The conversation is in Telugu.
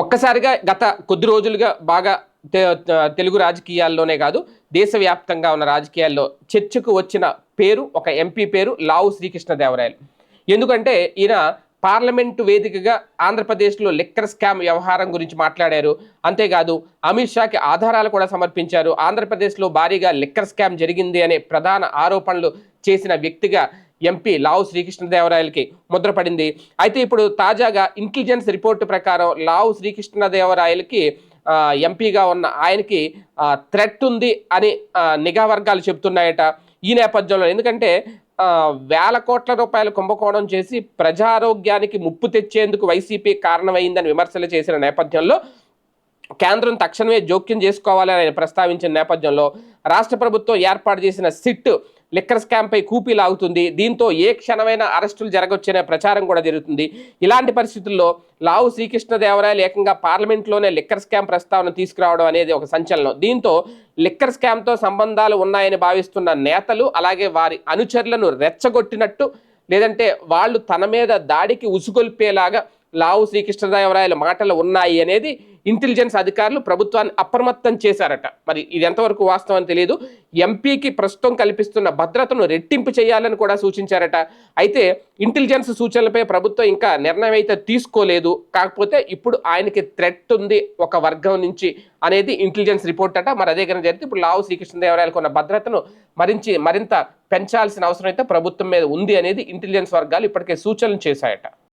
ఒక్కసారిగా గత కొద్ది రోజులుగా బాగా తెలుగు రాజకీయాల్లోనే కాదు దేశవ్యాప్తంగా ఉన్న రాజకీయాల్లో చర్చకు వచ్చిన పేరు ఒక ఎంపీ పేరు లావు శ్రీకృష్ణదేవరాయలు. ఎందుకంటే ఈయన పార్లమెంటు వేదికగా ఆంధ్రప్రదేశ్లో లిక్కర్ స్కామ్ వ్యవహారం గురించి మాట్లాడారు. అంతేకాదు అమిత్ షాకి ఆధారాలు కూడా సమర్పించారు. ఆంధ్రప్రదేశ్లో భారీగా లిక్కర్ స్కామ్ జరిగింది అనే ప్రధాన ఆరోపణలు చేసిన వ్యక్తిగా ఎంపీ లావు శ్రీకృష్ణదేవరాయలకి ముద్రపడింది. అయితే ఇప్పుడు తాజాగా ఇంటెలిజెన్స్ రిపోర్టు ప్రకారం లావు శ్రీకృష్ణదేవరాయలకి ఎంపీగా ఉన్న ఆయనకి థ్రెట్ ఉంది అని నిఘా వర్గాలు చెప్తున్నాయట ఈ నేపథ్యంలో. ఎందుకంటే వేల కోట్ల రూపాయలు కుంభకోణం చేసి ప్రజారోగ్యానికి ముప్పు తెచ్చేందుకు వైసీపీ కారణమైందని విమర్శలు చేసిన నేపథ్యంలో కేంద్రం తక్షణమే జోక్యం చేసుకోవాలని ఆయన ప్రస్తావించిన నేపథ్యంలో రాష్ట్ర ప్రభుత్వం ఏర్పాటు చేసిన సిట్ లిక్కర్ స్కామ్ పై కూపీ లాగుతుంది. దీంతో ఏ క్షణమైన అరెస్టులు జరగొచ్చనే ప్రచారం కూడా జరుగుతుంది. ఇలాంటి పరిస్థితుల్లో లావు శ్రీకృష్ణదేవరాయలు ఏకంగా పార్లమెంట్లోనే లిక్కర్ స్కామ్ ప్రస్తావన తీసుకురావడం అనేది ఒక సంచలనం. దీంతో లిక్కర్ స్కామ్తో సంబంధాలు ఉన్నాయని భావిస్తున్న నేతలు అలాగే వారి అనుచరులను రెచ్చగొట్టినట్టు లేదంటే వాళ్ళు తన మీద దాడికి ఉసుగొల్పేలాగా లావు శ్రీకృష్ణదేవరాయల మాటలు ఉన్నాయి అనేది ఇంటెలిజెన్స్ అధికారులు ప్రభుత్వాన్ని అప్రమత్తం చేశారట. మరి ఇది ఎంతవరకు వాస్తవం అని తెలియదు. ఎంపీకి ప్రస్తుతం కల్పిస్తున్న భద్రతను రెట్టింపు చేయాలని కూడా సూచించారట. అయితే ఇంటెలిజెన్స్ సూచనలపై ప్రభుత్వం ఇంకా నిర్ణయం అయితే తీసుకోలేదు. కాకపోతే ఇప్పుడు ఆయనకి థ్రెట్ ఉంది ఒక వర్గం నుంచి అనేది ఇంటెలిజెన్స్ రిపోర్ట్ అట. మరి అదే కనుక జరిగితే ఇప్పుడు లావు శ్రీకృష్ణదేవరాయలకు ఉన్న భద్రతను మరించి మరింత పెంచాల్సిన అవసరం అయితే ప్రభుత్వం మీద ఉంది అనేది ఇంటెలిజెన్స్ వర్గాలు ఇప్పటికే సూచనలు చేశాయట.